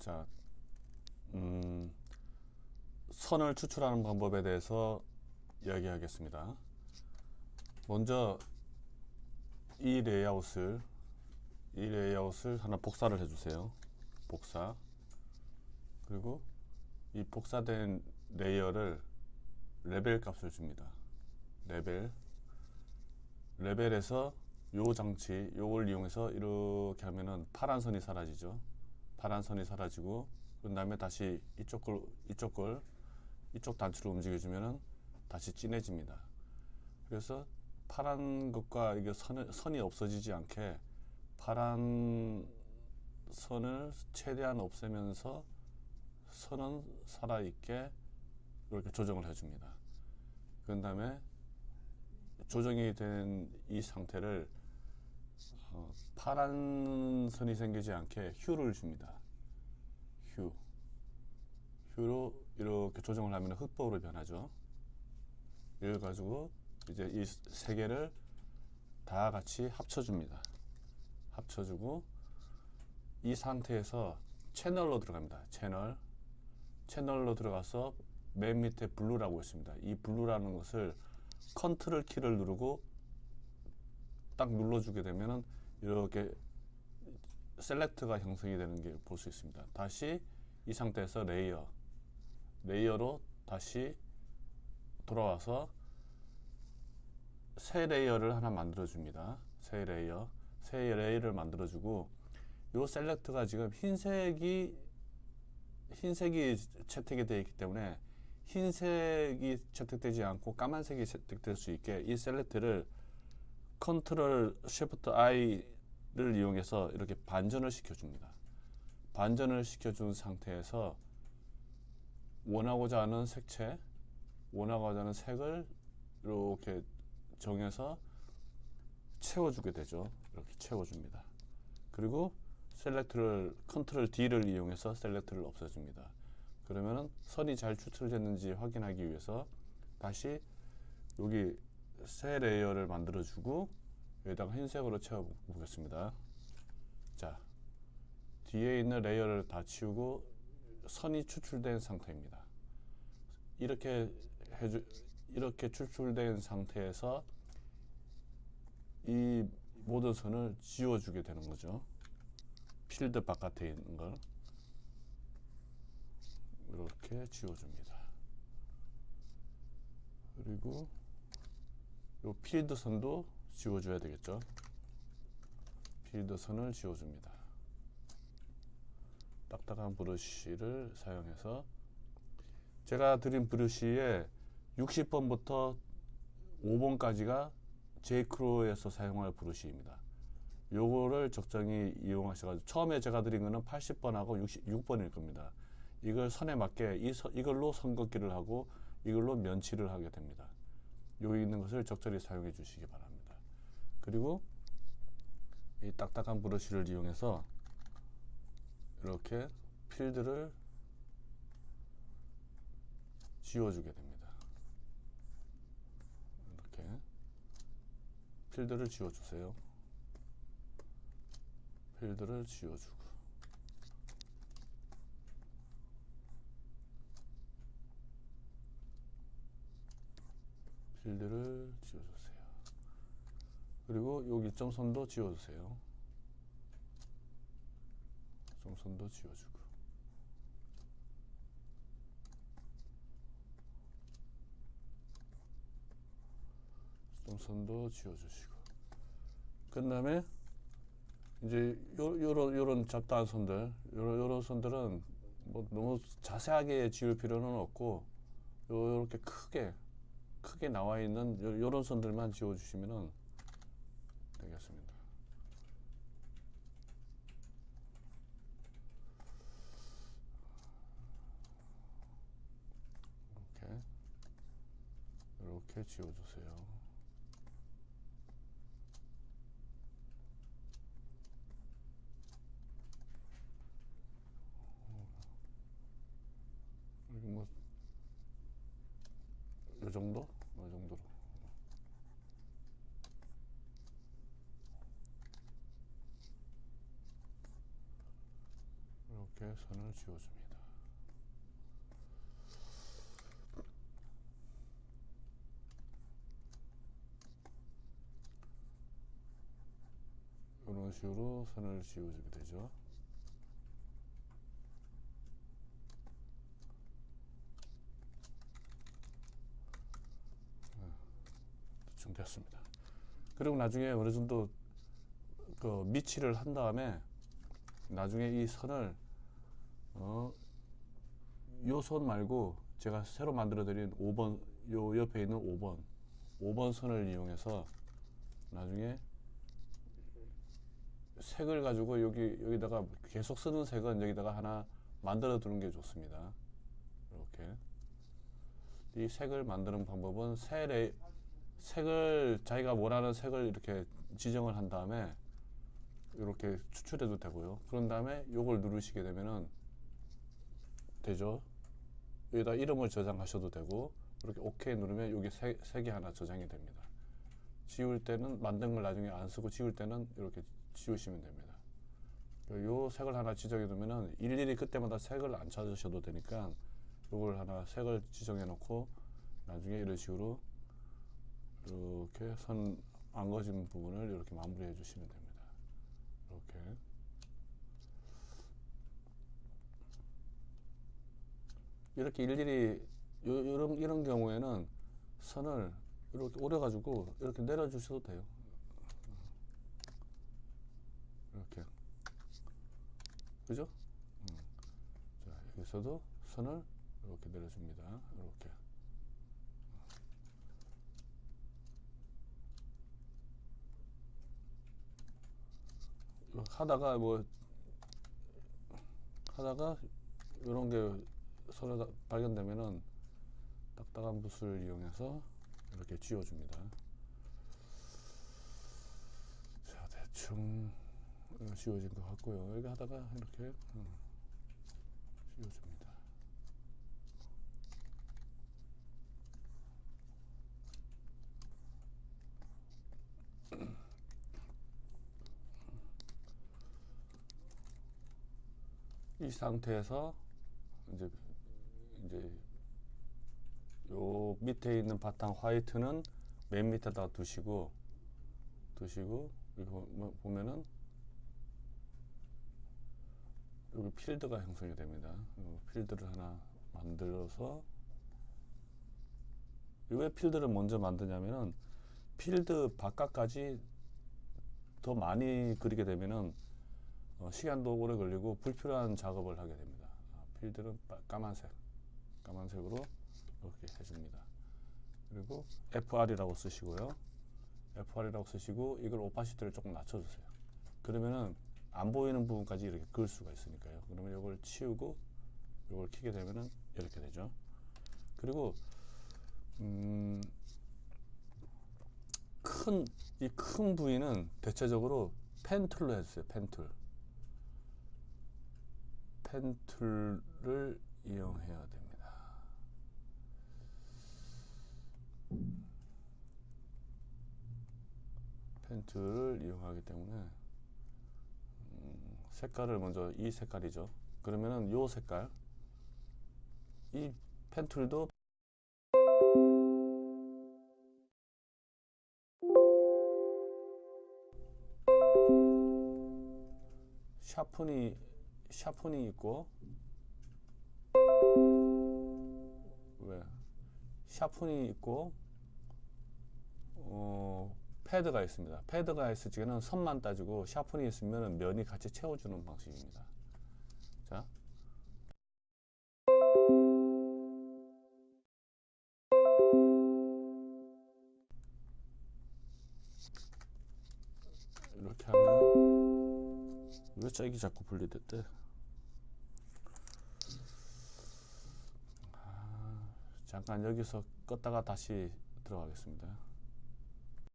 자, 음, 선을 추출하는 방법에 대해서 이야기하겠습니다. 먼저 이 레이아웃을 이 레이아웃을 하나 복사를 해주세요. 복사. 그리고 이 복사된 레이어를 레벨 값을 줍니다. 레벨. 레벨에서 요 장치, 요걸 이용해서 이렇게 하면은 파란 선이 사라지죠. 파란 선이 사라지고 그 다음에 다시 이쪽 걸 이쪽 걸 이쪽 단추를 움직여주면은 다시 진해집니다. 그래서 파란 것과 이게 선, 선이 없어지지 않게 파란 선을 최대한 없애면서 선은 살아있게 이렇게 조정을 해줍니다. 그 다음에 조정이 된 이 상태를 어, 파란 선이 생기지 않게 휴를 줍니다. 휴. 휴로 이렇게 조정을 하면 흑법으로 변하죠. 이걸 가지고 이제 이 세 개를 다 같이 합쳐줍니다. 합쳐주고 이 상태에서 채널로 들어갑니다. 채널. 채널로 들어가서 맨 밑에 블루라고 있습니다. 이 블루라는 것을 컨트롤 키를 누르고 딱 눌러주게 되면은 이렇게 셀렉트가 형성이 되는 게 볼 수 있습니다. 다시 이 상태에서 레이어 레이어로 다시 돌아와서 새 레이어를 하나 만들어 줍니다. 새 레이어 새 레이어를 만들어 주고 요 셀렉트가 지금 흰색이 흰색이 채택이 되어 있기 때문에 흰색이 채택되지 않고 까만색이 채택될 수 있게 이 셀렉트를 컨트롤 쉬프트 I를 이용해서 이렇게 반전을 시켜줍니다. 반전을 시켜준 상태에서 원하고자 하는 색채, 원하고자 하는 색을 이렇게 정해서 채워주게 되죠. 이렇게 채워줍니다. 그리고 셀렉트를 컨트롤 D를 이용해서 셀렉트를 없애줍니다. 그러면은 선이 잘 추출됐는지 확인하기 위해서 다시 여기 새 레이어를 만들어 주고 여기다가 흰색으로 채워 보겠습니다. 자, 뒤에 있는 레이어를 다 치우고 선이 추출된 상태입니다. 이렇게 해주 이렇게 추출된 상태에서 이 모든 선을 지워주게 되는 거죠. 필드 바깥에 있는 걸 이렇게 지워줍니다. 그리고 이 필드 선도 지워줘야 되겠죠. 필드 선을 지워줍니다. 딱딱한 브러쉬를 사용해서 제가 드린 브러쉬의 60번부터 5번까지가 제이크로에서 사용할 브러쉬입니다. 요거를 적정히 이용하셔가지고 처음에 제가 드린 거는 80번하고 66번일 겁니다. 이걸 선에 맞게 이 서, 이걸로 선긋기를 하고 이걸로 면치를 하게 됩니다. 여기 있는 것을 적절히 사용해 주시기 바랍니다. 그리고 이 딱딱한 브러쉬를 이용해서 이렇게 필드를 지워주게 됩니다. 이렇게 필드를 지워주세요. 필드를 지워주고 필드를 지워주세요. 그리고 여기 점선도 지워주세요. 점선도 지워주고 점선도 지워주시고 끝다음에 이제 요, 요런 요런 잡다한 선들 요런 요런 선들은 뭐 너무 자세하게 지울 필요는 없고 요, 요렇게 크게 크게 나와 있는 요, 요런 선들만 지워 주시면은 되겠습니다. 이렇게 이렇게 지워 주세요. 여기 뭐, 요 정도? 요 정도로. 이렇게 선을 지워줍니다. 이런 식으로 선을 지워주게 되죠. 대충 됐습니다. 그리고 나중에 어느 정도 그 미치를 한 다음에 나중에 이 선을 어, 요 선 말고 제가 새로 만들어 드린 5번 요 옆에 있는 5번 5번 선을 이용해서 나중에 색을 가지고 여기 여기다가 계속 쓰는 색은 여기다가 하나 만들어 두는 게 좋습니다. 이렇게 이 색을 만드는 방법은 새 레, 색을 자기가 원하는 색을 이렇게 지정을 한 다음에 이렇게 추출해도 되고요. 그런 다음에 요걸 누르시게 되면은 되죠. 여기다 이름을 저장하셔도 되고 이렇게 OK 누르면 여기 색, 색이 하나 저장이 됩니다. 지울 때는 만든 걸 나중에 안 쓰고 지울 때는 이렇게 지우시면 됩니다. 요 색을 하나 지정해 두면은 일일이 그때마다 색을 안 찾으셔도 되니까 요걸 하나 색을 지정해 놓고 나중에 이런 식으로 이렇게 선 안 거진 부분을 이렇게 마무리해 주시면 됩니다. 이렇게 이렇게 일일이 요, 이런 이런 경우에는 선을 이렇게 오려 가지고 이렇게 내려 주셔도 돼요. 이렇게 그죠? 음. 자 여기서도 선을 이렇게 내려줍니다. 이렇게 하다가 뭐 하다가 이런 게 서로 발견되면은 딱딱한 붓을 이용해서 이렇게 지워줍니다. 자 대충 지워진 것 같고요. 여기 하다가 이렇게 음, 지워줍니다. 이 상태에서 이제 이제 요 밑에 있는 바탕 화이트는 맨 밑에다 두시고 두시고 이거 뭐 보면은 여기 필드가 형성이 됩니다. 요 필드를 하나 만들어서 왜 필드를 먼저 만드냐면은 필드 바깥까지 더 많이 그리게 되면은 어, 시간도 오래 걸리고 불필요한 작업을 하게 됩니다. 아, 필드는 빠- 까만색, 까만색으로 이렇게 해줍니다. 그리고 FR이라고 쓰시고요. FR이라고 쓰시고 이걸 오파시티를 조금 낮춰주세요. 그러면은 안 보이는 부분까지 이렇게 그을 수가 있으니까요. 그러면 이걸 치우고 이걸 키게 되면은 이렇게 되죠. 그리고 음, 큰이큰 부위는 대체적으로 펜툴로 해주세요. 펜툴. 펜 툴을 이용해야 됩니다. 펜 툴을 이용하기 때문에 음, 색깔을 먼저 이 색깔이죠. 그러면은 요 색깔 이 펜 툴도 샤프니 샤프니 있고 왜 샤프니 있고 어 패드가 있습니다. 패드가 있을 적에는 선만 따지고 샤프니 있으면 면이 같이 채워주는 방식입니다. 자. 이렇게 하면 왜 짝이 자꾸 분리됐대? 아, 잠깐 여기서 껐다가 다시 들어가겠습니다.